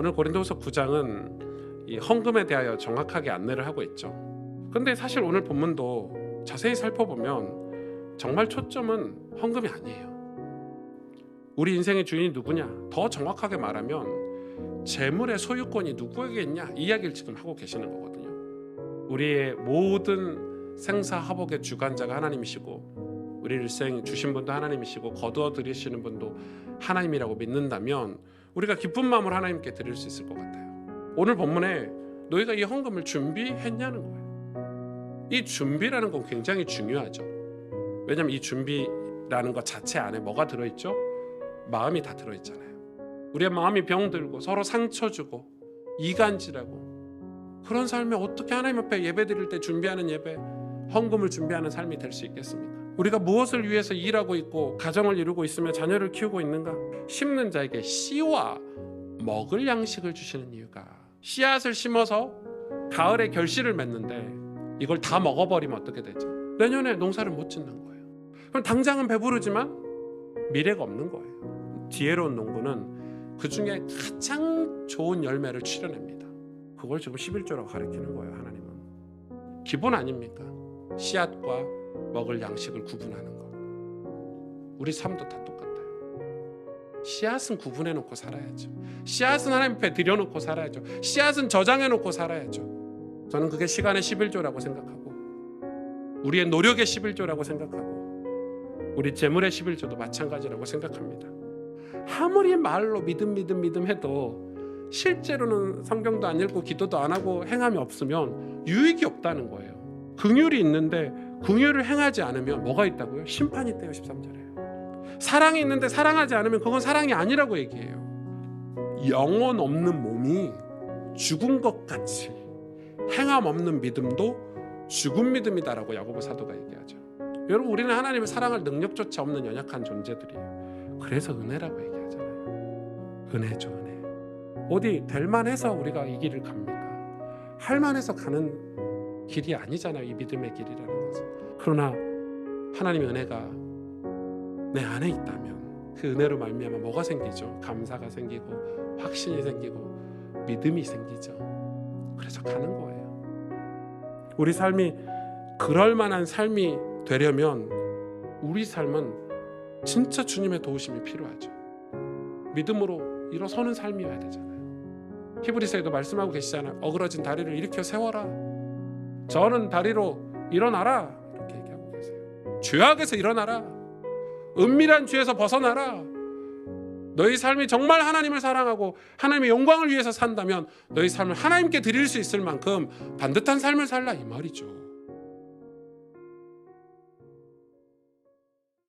오늘 고린도후서 9장은 이 헌금에 대하여 정확하게 안내를 하고 있죠. 근데 사실 오늘 본문도 자세히 살펴보면 정말 초점은 헌금이 아니에요. 우리 인생의 주인이 누구냐? 더 정확하게 말하면 재물의 소유권이 누구에게 있냐? 이 이야기를 지금 하고 계시는 거거든요. 우리의 모든 생사화복의 주관자가 하나님이시고 우리 일생 주신 분도 하나님이시고 거두어 드리시는 분도 하나님이라고 믿는다면 우리가 기쁜 마음으로 하나님께 드릴 수 있을 것 같아요. 오늘 본문에 너희가 이 헌금을 준비했냐는 거예요. 이 준비라는 건 굉장히 중요하죠. 왜냐하면 이 준비라는 것 자체 안에 뭐가 들어있죠? 마음이 다 들어있잖아요. 우리의 마음이 병들고 서로 상처 주고 이간질하고 그런 삶에 어떻게 하나님 앞에 예배 드릴 때 준비하는 예배, 헌금을 준비하는 삶이 될 수 있겠습니까? 우리가 무엇을 위해서 일하고 있고 가정을 이루고 있으며 자녀를 키우고 있는가? 심는 자에게 씨와 먹을 양식을 주시는 이유가 씨앗을 심어서 가을에 결실을 맺는데 이걸 다 먹어버리면 어떻게 되죠? 내년에 농사를 못 짓는 거예요. 그럼 당장은 배부르지만 미래가 없는 거예요. 지혜로운 농부는 그 중에 가장 좋은 열매를 출현합니다. 그걸 지금 11조라고 가리키는 거예요, 하나님은. 기본 아닙니까? 씨앗과 먹을 양식을 구분하는 것. 우리 삶도 다 똑같아요. 씨앗은 구분해 놓고 살아야죠. 씨앗은 하나님 앞에 들여 놓고 살아야죠. 씨앗은 저장해 놓고 살아야죠. 저는 그게 시간의 11조라고 생각하고 우리의 노력의 11조라고 생각하고 우리 재물의 11조도 마찬가지라고 생각합니다. 아무리 말로 믿음 믿음 믿음 해도 실제로는 성경도 안 읽고 기도도 안 하고 행함이 없으면 유익이 없다는 거예요. 긍휼이 있는데 긍휼을 행하지 않으면 뭐가 있다고요? 심판이 있대요 13절에. 사랑이 있는데 사랑하지 않으면 그건 사랑이 아니라고 얘기해요. 영혼 없는 몸이 죽은 것 같이 행함 없는 믿음도 죽은 믿음이다라고 야고보 사도가 얘기하죠. 여러분 우리는 하나님을 사랑할 능력조차 없는 연약한 존재들이에요. 그래서 은혜라고 얘기하잖아요. 은혜죠 은혜. 어디 될 만해서 우리가 이 길을 갑니까? 할 만해서 가는 길이 아니잖아요. 이 믿음의 길이라는 것은. 그러나 하나님의 은혜가 내 안에 있다면 그 은혜로 말미암아 뭐가 생기죠? 감사가 생기고 확신이 생기고 믿음이 생기죠. 그래서 가는 거예요. 우리 삶이 그럴 만한 삶이 되려면 우리 삶은 진짜 주님의 도우심이 필요하죠. 믿음으로 일어서는 삶이어야 되잖아요. 히브리서에도 말씀하고 계시잖아요. 어그러진 다리를 일으켜 세워라. 저는 다리로 일어나라. 이렇게 얘기하고 계세요. 죄악에서 일어나라. 은밀한 죄에서 벗어나라. 너희 삶이 정말 하나님을 사랑하고 하나님의 영광을 위해서 산다면 너희 삶을 하나님께 드릴 수 있을 만큼 반듯한 삶을 살라 이 말이죠.